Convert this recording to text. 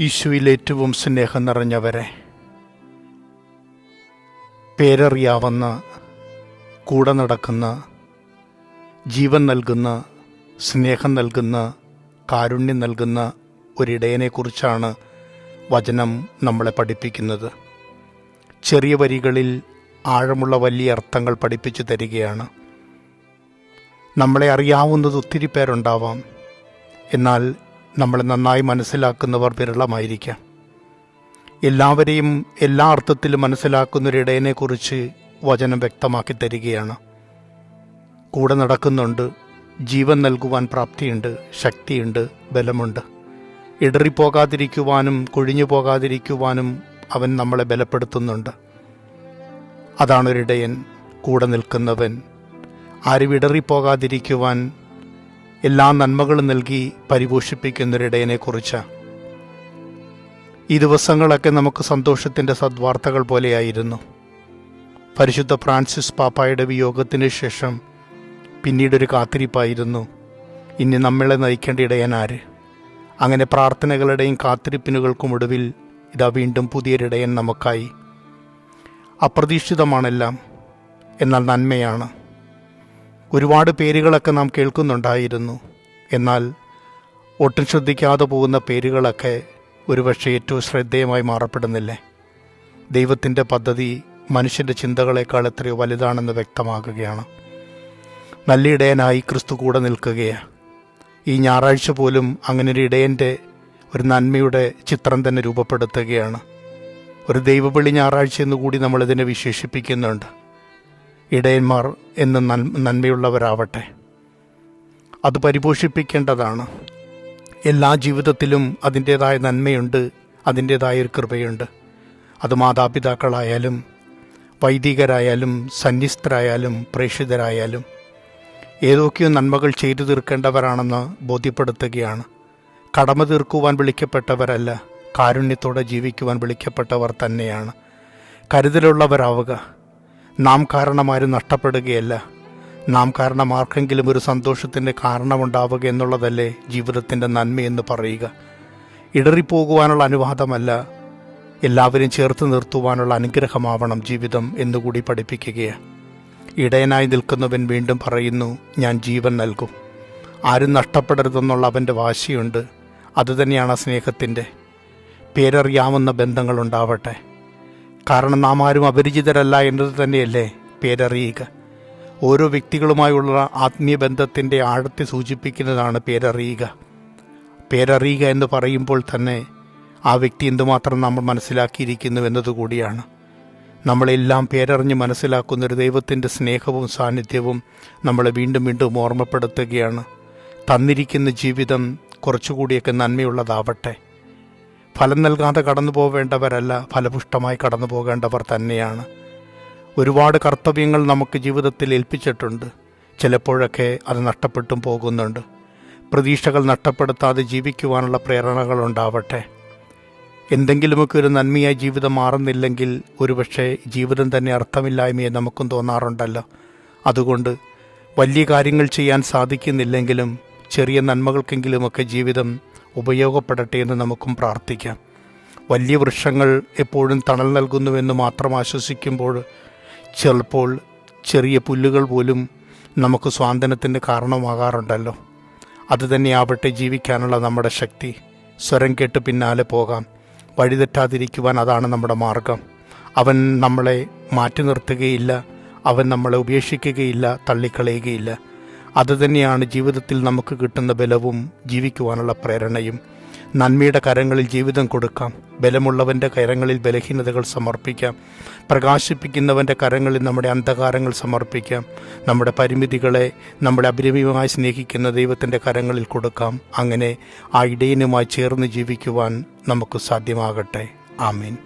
ഈശോയിൽ ഏറ്റവും സ്നേഹം നിറഞ്ഞവരെ. പേരറിയാവുന്ന കൂടെ നടക്കുന്ന ജീവൻ നൽകുന്ന സ്നേഹം നൽകുന്ന കാരുണ്യം നൽകുന്ന ഒരിടയനെക്കുറിച്ചാണ് വചനം നമ്മളെ പഠിപ്പിക്കുന്നത്. ചെറിയ വരികളിൽ ആഴമുള്ള വലിയ അർത്ഥങ്ങൾ പഠിപ്പിച്ചു തരികയാണ്. നമ്മളെ അറിയാവുന്നത് ഒത്തിരി പേരുണ്ടാവാം. എന്നാൽ നമ്മളെ നന്നായി മനസ്സിലാക്കുന്നവർ വിരളമായിരിക്കാം. എല്ലാവരെയും എല്ലാ അർത്ഥത്തിലും മനസ്സിലാക്കുന്നൊരിടയനെക്കുറിച്ച് വചനം വ്യക്തമാക്കി തരികയാണ്. കൂടെ നടക്കുന്നുണ്ട് ജീവൻ നൽകുവാൻ പ്രാപ്തിയുണ്ട് ശക്തിയുണ്ട് ബലമുണ്ട്. ഇടറിപ്പോകാതിരിക്കുവാനും കൊഴിഞ്ഞു പോകാതിരിക്കുവാനും അവൻ നമ്മളെ ബലപ്പെടുത്തുന്നുണ്ട്. അതാണൊരിടയൻ കൂടെ നിൽക്കുന്നവൻ. ആരും ഇടറിപ്പോകാതിരിക്കുവാൻ എല്ലാ നന്മകളും നൽകി പരിപോഷിപ്പിക്കുന്നൊരിടയനെക്കുറിച്ച് ഈ ദിവസങ്ങളൊക്കെ നമുക്ക് സന്തോഷത്തിന്റെ സദ്വാർത്തകൾ പോലെയായിരുന്നു. പരിശുദ്ധ ഫ്രാൻസിസ് പാപ്പായുടെ വിയോഗത്തിന് ശേഷം പിന്നീടൊരു കാത്തിരിപ്പായിരുന്നു. ഇനി നമ്മളെ നയിക്കേണ്ട ഇടയനാര് അങ്ങനെ പ്രാർത്ഥനകളുടെയും കാത്തിരിപ്പിനുകൾക്കും ഒടുവിൽ ഇതാ വീണ്ടും പുതിയൊരിടയൻ നമുക്കായി. അപ്രതീക്ഷിതമാണെല്ലാം എന്നാൽ നന്മയാണ്. ഒരുപാട് പേരുകളൊക്കെ നാം കേൾക്കുന്നുണ്ടായിരുന്നു. എന്നാൽ ഒട്ടും ശ്രദ്ധിക്കാതെ പോകുന്ന പേരുകളൊക്കെ ഒരുപക്ഷെ ഏറ്റവും ശ്രദ്ധേയമായി മാറപ്പെടുന്നില്ലേ? ദൈവത്തിന്റെ പദ്ധതി മനുഷ്യന്റെ ചിന്തകളെക്കാൾ എത്രയോ വലുതാണെന്ന് വ്യക്തമാക്കുകയാണ് നല്ല ഇടയനായി ക്രിസ്തു കൂടെ നിൽക്കുകയാണ്. ഈ ഞായറാഴ്ച പോലും അങ്ങനെ ഒരു ഇടയന്റെ ഒരു നന്മയുടെ ചിത്രം തന്നെ രൂപപ്പെടുത്തുകയാണ്. ഒരു ദൈവപള്ളി ഞായറാഴ്ച എന്ന് കൂടി നമ്മളിതിനെ വിശേഷിപ്പിക്കുന്നുണ്ട്. ഇടയന്മാർ എന്ന് നന്മയുള്ളവരാവട്ടെ. അത് പരിപോഷിപ്പിക്കേണ്ടതാണ്. എല്ലാ ജീവിതത്തിലും അതിന്റേതായ നന്മയുണ്ട് അതിന്റേതായ ഒരു കൃപയുണ്ട്. അത് മാതാപിതാക്കളായാലും വൈദികരായാലും സന്യസ്തരായാലും പ്രേക്ഷിതരായാലും ഏതൊക്കെയോ നന്മകൾ ചെയ്തു തീർക്കേണ്ടവരാണെന്ന് ബോധ്യപ്പെടുത്തുകയാണ്. കടമ തീർക്കുവാൻ വിളിക്കപ്പെട്ടവരല്ല കാരുണ്യത്തോടെ ജീവിക്കുവാൻ വിളിക്കപ്പെട്ടവർ തന്നെയാണ്. കരുതലുള്ളവരാവുക. നാം കാരണം ആരും നഷ്ടപ്പെടുകയല്ല. നാം കാരണം ആർക്കെങ്കിലും ഒരു സന്തോഷത്തിന്റെ കാരണമുണ്ടാവുക എന്നുള്ളതല്ലേ ജീവിതത്തിന്റെ നന്മയെന്ന് പറയുക. ഇടറിപ്പോകുവാനുള്ള അനുവാദമല്ല. എല്ലാവരും ചേർത്ത് നിർത്തുവാനുള്ള അനുഗ്രഹമാവണം ജീവിതം എന്നുകൂടി പഠിപ്പിക്കുകയാണ് ഇടയനായി നിൽക്കുന്നവൻ വീണ്ടും പറയുന്നു ഞാൻ ജീവൻ നൽകും. ആരും നഷ്ടപ്പെടരുതെന്നുള്ള അവന്റെ വാശിയുണ്ട്. അതുതന്നെയാണ് സ്നേഹത്തിന്റെ പേരറിയാവുന്ന ബന്ധങ്ങളുണ്ടാവട്ടെ. കാരണം നാം ആരും അപരിചിതരല്ല എന്നത് തന്നെയല്ലേ പേരറിയുക. ഓരോ വ്യക്തികളുമായുള്ള ആത്മീയ ബന്ധത്തിന്റെ ആഴത്തെ സൂചിപ്പിക്കുന്നതാണ് പേരറിയുക. പേരറിയുക എന്ന് പറയുമ്പോൾ തന്നെ ആ വ്യക്തി എന്തുമാത്രം നമ്മൾ മനസ്സിലാക്കിയിരിക്കുന്നു എന്നതുകൂടിയാണ് നമ്മളെല്ലാം പേരറിഞ്ഞ് മനസ്സിലാക്കുന്ന ഒരു ദൈവത്തിന്റെ സ്നേഹവും സാന്നിധ്യവും നമ്മളെ വീണ്ടും വീണ്ടും ഓർമ്മപ്പെടുത്തുകയാണ്. തന്നിരിക്കുന്ന ജീവിതം കുറച്ചുകൂടിയൊക്കെ നന്മയുള്ളതാവട്ടെ. ഫലം നൽകാതെ കടന്നു പോവേണ്ടവരല്ല ഫലപുഷ്ടമായി കടന്നു പോകേണ്ടവർ തന്നെയാണ്. ഒരുപാട് കർത്തവ്യങ്ങൾ നമുക്ക് ജീവിതത്തിൽ ഏൽപ്പിച്ചിട്ടുണ്ട്. ചിലപ്പോഴൊക്കെ അത് നഷ്ടപ്പെട്ടും പോകുന്നുണ്ട്. പ്രതീക്ഷകൾ നഷ്ടപ്പെടുത്താതെ ജീവിക്കുവാനുള്ള പ്രേരണകൾ ഉണ്ടാവട്ടെ. എന്തെങ്കിലുമൊക്കെ ഒരു നന്മയായി ജീവിതം മാറുന്നില്ലെങ്കിൽ ഒരുപക്ഷെ ജീവിതം തന്നെ അർത്ഥമില്ലായ്മയെ നമുക്കും തോന്നാറുണ്ടല്ലോ. അതുകൊണ്ട് വലിയ കാര്യങ്ങൾ ചെയ്യാൻ സാധിക്കുന്നില്ലെങ്കിലും ചെറിയ നന്മകൾക്കെങ്കിലുമൊക്കെ ജീവിതം ഉപയോഗപ്പെടട്ടെ എന്ന് നമുക്കും പ്രാർത്ഥിക്കാം. വലിയ വൃക്ഷങ്ങൾ എപ്പോഴും തണൽ നൽകുന്നുവെന്ന് മാത്രം ആശ്വസിക്കുമ്പോൾ ചിലപ്പോൾ ചെറിയ പുല്ലുകൾ പോലും നമുക്ക് സ്വാതന്ത്ര്യത്തിന്റെ കാരണമാകാറുണ്ടല്ലോ. അതുതന്നെയാവട്ടെ ജീവിക്കാനുള്ള നമ്മുടെ ശക്തി. സ്വരം കേട്ട് പിന്നാലെ പോകാം. വഴിതെറ്റാതിരിക്കുവാൻ അതാണ് നമ്മുടെ മാർഗം. അവൻ നമ്മളെ മാറ്റി നിർത്തുകയില്ല. അവൻ നമ്മളെ ഉപേക്ഷിക്കുകയില്ല തള്ളിക്കളയുകയില്ല. അതുതന്നെയാണ് ജീവിതത്തിൽ നമുക്ക് കിട്ടുന്ന ബലവും ജീവിക്കുവാനുള്ള പ്രേരണയും. നന്മയുടെ കരങ്ങളിൽ ജീവിതം കൊടുക്കാം. ബലമുള്ളവന്റെ കരങ്ങളിൽ ബലഹീനതകൾ സമർപ്പിക്കാം. പ്രകാശിപ്പിക്കുന്നവന്റെ കരങ്ങളിൽ നമ്മുടെ അന്ധകാരങ്ങൾ സമർപ്പിക്കാം. നമ്മുടെ പരിമിതികളെ നമ്മളെ അഭിരമ്യമായി സ്നേഹിക്കുന്ന ദൈവത്തിന്റെ കരങ്ങളിൽ കൊടുക്കാം. അങ്ങനെ ആ ഇടയനുമായി ചേർന്ന് ജീവിക്കുവാൻ നമുക്ക് സാധ്യമാകട്ടെ. ആമീൻ.